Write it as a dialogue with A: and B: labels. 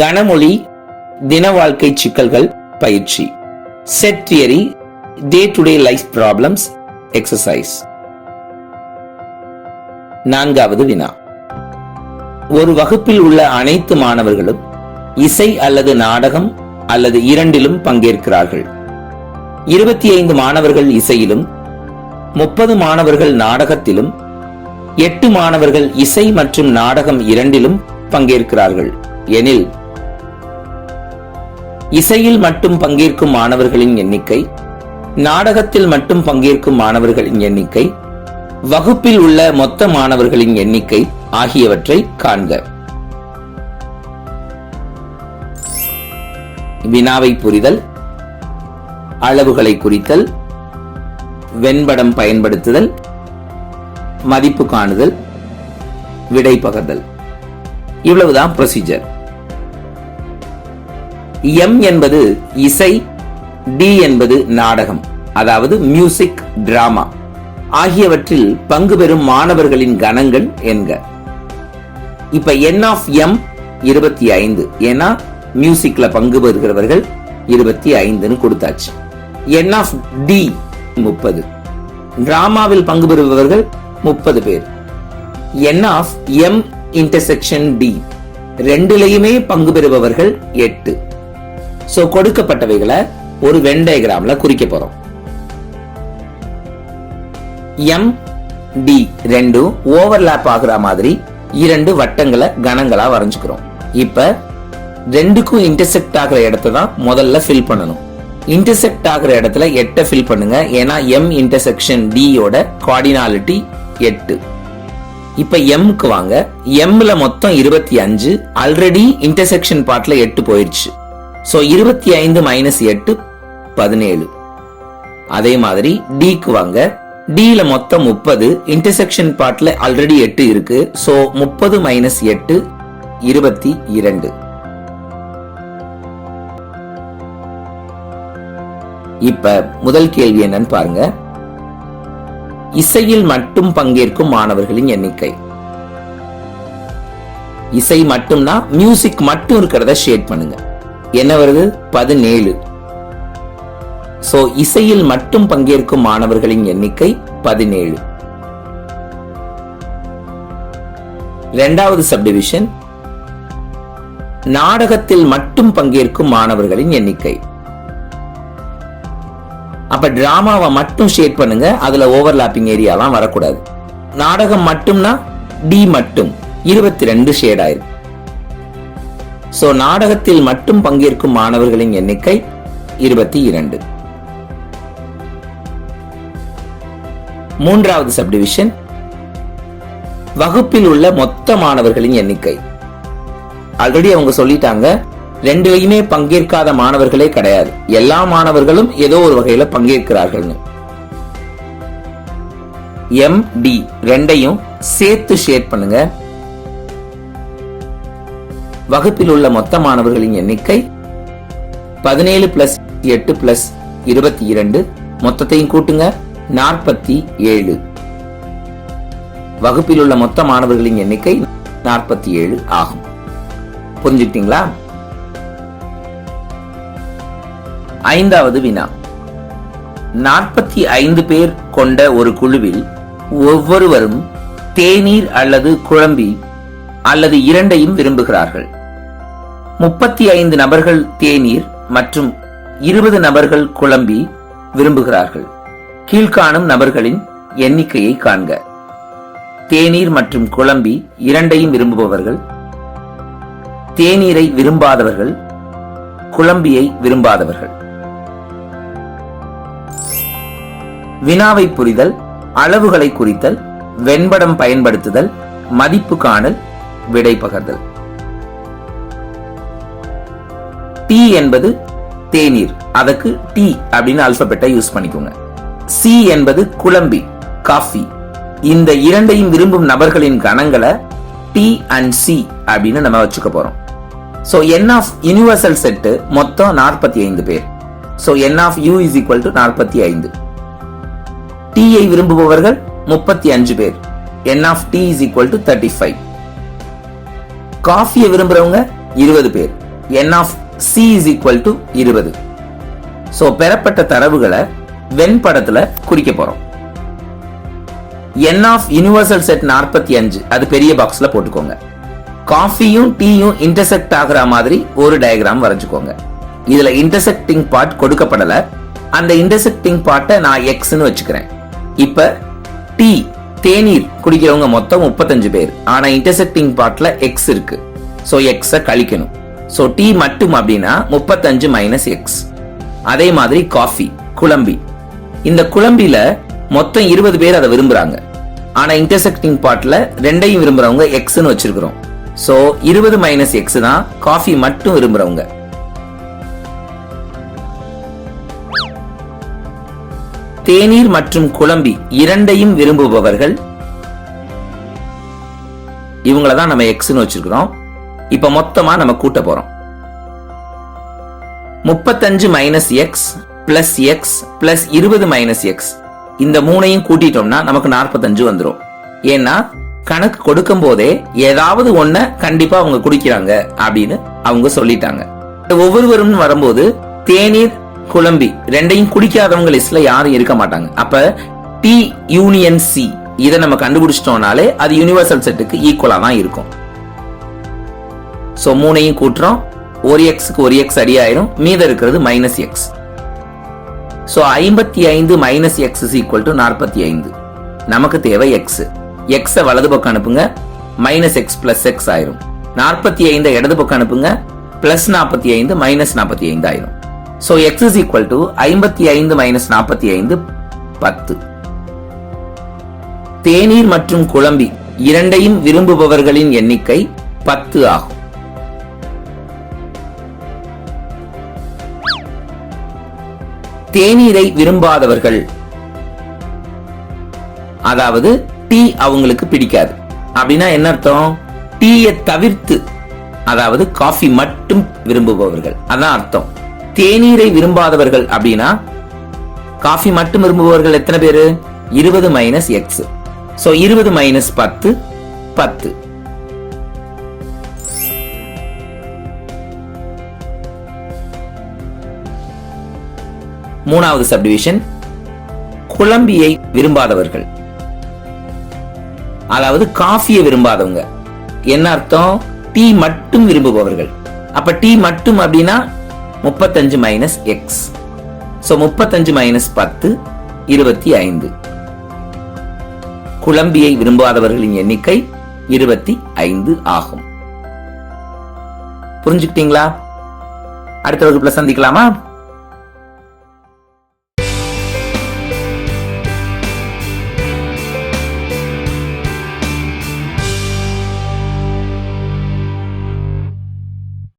A: கனமொழி தின வாழ்க்கை சிக்கல்கள் பயிற்சி. Set theory day to day life problems exercise நான்காவது வினா. ஒரு வகுப்பில் உள்ள அனைத்து மாணவர்களும் இசை அல்லது நாடகம் அல்லது இரண்டிலும் பங்கேற்கிறார்கள். இருபத்தி ஐந்து மாணவர்கள் இசையிலும் முப்பது மாணவர்கள் நாடகத்திலும் எட்டு மாணவர்கள் இசை மற்றும் நாடகம் இரண்டிலும் பங்கேற்கிறார்கள். எனில் இசையில் மட்டும் பங்கேற்கும் மாணவர்களின் எண்ணிக்கை நாடகத்தில் மட்டும் பங்கேற்கும் மாணவர்களின் எண்ணிக்கை வகுப்பில் உள்ள மொத்த மாணவர்களின் எண்ணிக்கை ஆகியவற்றை காண்க. வினாவை புரிதல் அளவுகளை குறித்தல் வெண்படம் பயன்படுத்துதல் மதிப்பு காணுதல் விடை பகர்தல். இவ்வளவுதான் ப்ரொசீஜர் எம் என்பது இசை டி என்பது நாடகம் அதாவது மியூசிக் டிராமா ஆகியவற்றில் பங்கு பெறும் மாணவர்களின் கணங்கள் என்க. இப்ப என் ஆஃப் எம் இருபத்தி ஐந்து. ஏன்னா மியூசிக்ல பங்கு பெறுகிறவர்கள் இருபத்தி ஐந்துன்னு கொடுத்தாச்சு. என் ஆஃப் டி முப்பது. டிராமாவில் பங்கு பெறுபவர்கள் முப்பது பேர். N of M intersection T ரெண்டுலையுமே பங்கு பெறுபவர்கள் எட்டு. சோ கொடுக்கப்பட்டவைகளை ஒரு வெண்டயகிராமில் குறிக்க போறோம். எம் டி ரெண்டும் ஓவர்லேப் ஆகுற மாதிரி இரண்டு வட்டங்களை கணங்களாக வரைஞ்சுக்கிறோம். இப்ப ரெண்டுக்கும் இன்டர்செக்ட் ஆகிற இடத்த தான் முதல்ல ஃபில் பண்ணணும். இன்டர்செக்ட் ஆகிற இடத்துல எட்டை ஃபில் பண்ணுங்க. ஏன்னா எம் இன்டர்செக்ஷன் டியோட கார்டினாலிட்டி எட்டு. இப்ப எம்க்கு வாங்க. எம்ல மொத்தம் இருபத்தி அஞ்சு. ஆல்ரெடி இன்டர்செக்ஷன் பார்ட்ல எட்டு போயிடுச்சு சோ இருபத்தி ஐந்து மைனஸ் எட்டு பதினேழு. அதே மாதிரி டிக்கு வாங்க. டியில் மொத்தம் முப்பது இன்டர்செக்ஷன் பார்ட்ல ஆல்ரெடி எட்டு இருக்கு. சோ முப்பது மைனஸ் எட்டு இருபத்தி இரண்டு. இப்ப முதல் கேள்வி என்னன்னு பாருங்க. இசையில் மட்டும் பங்கேற்கும் மாணவர்களின் எண்ணிக்கை. இசை மட்டும்னா மியூசிக் மட்டும் இருக்கிறத ஷேட் பண்ணுங்க. என்ன வருது? பதினேழு. சோ இசையில் மட்டும் பங்கேற்கும் மாணவர்களின் எண்ணிக்கை பதினேழு. இரண்டாவது சப்டிவிஷன் நாடகத்தில் மட்டும் பங்கேற்கும் மாணவர்களின் எண்ணிக்கை. அப்ப டிராமாவை மட்டும் ஷேர் பண்ணுங்க. அதுல ஓவர்லாப்பிங் ஏரியாலாம் வரக்கூடாது. நாடகம் மட்டும்னா டி மட்டும். இருபத்தி ரெண்டு ஷேட் ஆயிரும் சோ நாடகத்தில் மட்டும் பங்கேற்கும் மாணவர்களின் எண்ணிக்கை இருபத்தி இரண்டு. மூன்றாவது சப்டிவிஷன் வகுப்பில் உள்ள மொத்த மாணவர்களின் எண்ணிக்கை. ஆல்ரெடி அவங்க சொல்லிட்டாங்க ரெண்டுலையுமே பங்கேற்காத மாணவர்களே கிடையாது. எல்லா மாணவர்களும் ஏதோ ஒரு வகையில பங்கேற்கிறார்கள்னு. எம் டி ரெண்டையும் சேர்த்து ஷேர் பண்ணுங்க. வகுப்பில் உள்ள மொத்த மாணவர்களின் எண்ணிக்கை பதினேழு பிளஸ் எட்டு பிளஸ் இருபத்தி இரண்டு. மொத்தத்தையும் கூட்டுங்க. நாற்பத்தி ஏழு. வகுப்பில் உள்ள மொத்த மாணவர்களின் எண்ணிக்கை நாற்பத்தி ஏழு ஆகும். புரிஞ்சுக்கிட்டீங்களா? ஐந்தாவது வினா. நாற்பத்தி ஐந்து பேர் கொண்ட ஒரு குழுவில் ஒவ்வொருவரும் தேநீர் அல்லது குழம்பி அல்லது இரண்டையும் விரும்புகிறார்கள். முப்பத்தி ஐந்து நபர்கள் தேநீர் மற்றும் இருபது நபர்கள் குழம்பி விரும்புகிறார்கள். கீழ்காணும் நபர்களின் எண்ணிக்கையை காண்க. தேநீர் மற்றும் குழம்பி இரண்டையும் விரும்புபவர்கள். தேநீரை விரும்பாதவர்கள். குழம்பியை விரும்பாதவர்கள். வினாவை புரிதல் அளவுகளை குறித்தல் வெண்படம் பயன்படுத்துதல் மதிப்பு காணல் விடை பகர்தல் டீ என்பது தேநீர். அதுக்கு டீ அப்படின்னு அல்பபெட்டை யூஸ் பண்ணிக்கோங்க. சி என்பது குழம்பி காஃபி இந்த இரண்டையும் விரும்பும் நபர்களின் கணங்களை டி அண்ட் சி அப்படின்னு நம்ம வச்சுக்க போறோம். So N of universal set மொத்தம் நாற்பத்தி ஐந்து பேர். So N of U is equal to நாற்பத்தி ஐந்து டீயை விரும்புபவர்கள் முப்பத்தி அஞ்சு பேர். N of T is equal to thirty five காஃபியை விரும்புறவங்க இருபது பேர். N of C is equal to இருபது. ஸோ பெறப்பட்ட தரவுகளை வெண்படத்துல குறிக்க போறோம். என் ஆஃப் யூனிவர்சல் செட் நாற்பத்தி அஞ்சு. அது பெரிய பாக்ஸ்ல போட்டுக்கோங்க. காஃபியும் டீயும் இன்டர்செக்ட் ஆகிற மாதிரி ஒரு டயக்ராம் வரைஞ்சுக்கோங்க. இதுல இன்டர்செக்டிங் பார்ட் கொடுக்கப்படல. அந்த இன்டர்செக்டிங் பார்ட்டை நான் எக்ஸ்னு வச்சுக்கிறேன். இப்ப டீ தேநீர் குடிக்கிறவங்க மொத்தம் முப்பத்தஞ்சு பேர். ஆனா இன்டர்செக்டிங் பார்ட்ல எக்ஸ் இருக்கு. ஸோ எக்ஸ கழிக்கணும். ஸோ டீ மட்டும் அப்படின்னா முப்பத்தஞ்சு மைனஸ் எக்ஸ் அதே மாதிரி காஃபி குழம்பி. இந்த குழம்பில மொத்தம் இருபது பேர் அதை விரும்புறாங்க. ஆனா இன்டர்செக்டிங் பார்ட்ல ரெண்டையும் விரும்புறவங்க எக்ஸ்னு வச்சிருக்கிறோம். ஸோ இருபது மைனஸ் எக்ஸ் தான் காஃபி மட்டும் விரும்புறவங்க. தேநீர் மற்றும் குழம்பி இரண்டையும் விரும்புபவர்கள் இவங்கள தான் நம்ம எக்ஸ்னு வச்சிருக்கிறோம். இப்ப மொத்தமா நம்ம கூட்ட போறோம். முப்பத்தஞ்சு minus X plus X plus இருபது மைனஸ் எக்ஸ் இந்த மூணையும் கூட்டிட்டோம்னா நமக்கு நாற்பத்தஞ்சு வந்துரும். ஏன்னா கணக்கு கொடுக்கும் போதே ஏதாவது ஒன்ன கண்டிப்பா அவங்க குடிக்கிறாங்க அப்படின்னு அவங்க சொல்லிட்டாங்க. ஒவ்வொருவரும் வரும்போது தேநீர் குழம்பி ரெண்டையும் குடிக்காதவங்க லிஸ்ட்ல யாரும் இருக்க மாட்டாங்க. அப்ப டி யூனியன் சி இதை நம்ம கண்டுபிடிச்சிட்டோம்னாலே அது யூனிவர்சல் செட்டுக்கு ஈக்குவலா தான் இருக்கும். ஸோ மூணையும் கூட்டுறோம். ஒரு எக்ஸ்க்கு ஒரு எக்ஸ் அடியாயிரும். மீதம் இருக்கிறது மைனஸ் எக்ஸ் ஸோ ஐம்பத்தி ஐந்து minus X is equal to நாற்பத்தி ஐந்து. நமக்கு தேவை எக்ஸ் எக்ஸை வலது பக்கம் அனுப்புங்க. மைனஸ் எக்ஸ் பிளஸ் எக்ஸ் ஆயிரும். நாற்பத்தி ஐந்து இடது பக்கம் அனுப்புங்க. பிளஸ் நாற்பத்தி ஐந்து மைனஸ் நாற்பத்தி ஐந்து ஆயிரும். So X is equal to ஐம்பத்தி ஐந்து மைனஸ் நாற்பத்தி ஐந்து பத்து. தேநீர் மற்றும் குழம்பி இரண்டையும் விரும்புபவர்களின் எண்ணிக்கை பத்து ஆகும். தேநீரை விரும்பாதவர்கள் அதாவது டீ அவங்களுக்கு பிடிக்காது. அப்படின்னா என்ன அர்த்தம்? டீயை தவிர்த்து அதாவது காஃபி மட்டும் விரும்புபவர்கள். அதான் அர்த்தம். தேநீரை விரும்பாதவர்கள் அப்படின்னா காஃபி மட்டும் விரும்புபவர்கள் எத்தனை பேரு? இருபது மைனஸ் எக்ஸ் சோ இருபது மைனஸ் பத்து பத்து. மூணாவது சப்டிவிஷன் குழம்பியை விரும்பாதவர்கள். அதாவது காஃபியை விரும்பாதவங்க. என்ன அர்த்தம்? டீ மட்டும் விரும்புபவர்கள். அப்ப டீ மட்டும் அப்படின்னா முப்பத்தஞ்சு மைனஸ் எக்ஸ் ஸோ முப்பத்தஞ்சு மைனஸ் பத்து இருபத்தி ஐந்து. குழம்பியை விரும்பாதவர்களின் எண்ணிக்கை இருபத்தி ஐந்து ஆகும். புரிஞ்சுக்கிட்டீங்களா? அடுத்த வகுப்புல சந்திக்கலாமா?